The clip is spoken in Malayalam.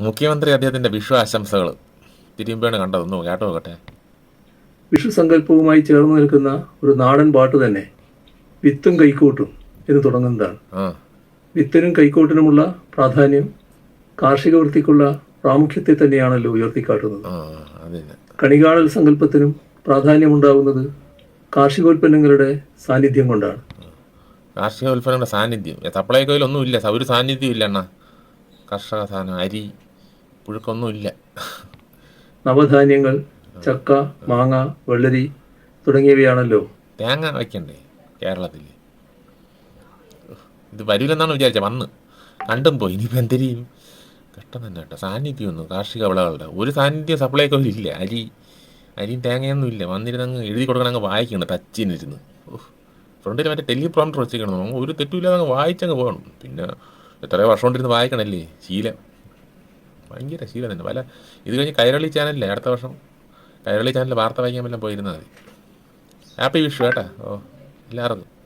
മുഖ്യമന്ത്രി അദ്ദേഹത്തിന്റെ വിഷു ആശംസകൾ തിരുമ്പാണ് കണ്ടതൊന്നു കേട്ടോ നോക്കട്ടെ വിഷു സങ്കല്പവുമായി ചേർന്ന് നിൽക്കുന്ന ഒരു നാടൻ പാട്ട് തന്നെ വിത്തും കൈക്കോട്ടും എന്ന് തുടങ്ങുന്നതാണ്. വിത്തിനും കൈക്കോട്ടിനുമുള്ള പ്രാധാന്യം കാർഷിക വൃത്തിക്കുള്ള പ്രാമുഖ്യത്തെ തന്നെയാണല്ലോ ഉയർത്തിക്കാട്ടുന്നത്. കണികാണൽ സങ്കല്പത്തിനും പ്രാധാന്യമുണ്ടാകുന്നത് കാർഷികോൽപ്പന്നങ്ങളുടെ സാന്നിധ്യം കൊണ്ടാണ്. കാർഷികോൽപ്പന്നങ്ങളുടെ സാന്നിധ്യം. സപ്ലൈകോയിൽ ഒന്നും ഇല്ല ഒരു സാന്നിധ്യം ഇല്ല അണ്ണാ. കർഷക സാധനം അരി പുഴുക്കൊന്നുമില്ല. നവധാന്യങ്ങൾ ചക്ക മാങ്ങ വെള്ളരി തുടങ്ങിയവയാണല്ലോ. തേങ്ങ വയ്ക്കണ്ടേ കേരളത്തിൽ ഇത് വരില്ലെന്നാണ് വിചാരിച്ചത് വന്ന്. കണ്ടും പോയി. ഇനിയിപ്പോൾ എന്തെങ്കിലും കഷ്ടം തന്നെ കേട്ടോ. സാന്നിധ്യമൊന്നും കാർഷിക വിളകളുടെ. ഒരു സാന്നിധ്യം സപ്ലൈക്കോയിൽ ഇല്ല. അരി അരിയും തേങ്ങയൊന്നും ഇല്ല. വന്നിരുന്ന് അങ്ങ് എഴുതി കൊടുക്കണം അങ്ങ് വായിക്കണം ടച്ചിനിരുന്ന് ഫ്രണ്ടിൽ മറ്റേ ടെലിപ്രോംറ്റർ വെച്ചിരിക്കണം ഒരു തെറ്റുമില്ലാതെ അങ്ങ് വായിച്ചങ്ങ് പോകണം. പിന്നെ എത്രയോ വർഷം കൊണ്ടിരുന്ന് വായിക്കണല്ലേ ശീലം. ഭയങ്കര ശീലം തന്നെ. പല ഇത് കഴിഞ്ഞ് കൈരളി ചാനലിലെ അടുത്ത വർഷം കൈരളി ചാനലിൽ വാർത്ത വായിക്കാൻ വല്ലതും പോയിരുന്നാൽ മതി. ഹാപ്പി വിഷു കേട്ടാ. ഓ എല്ലാവർക്കും.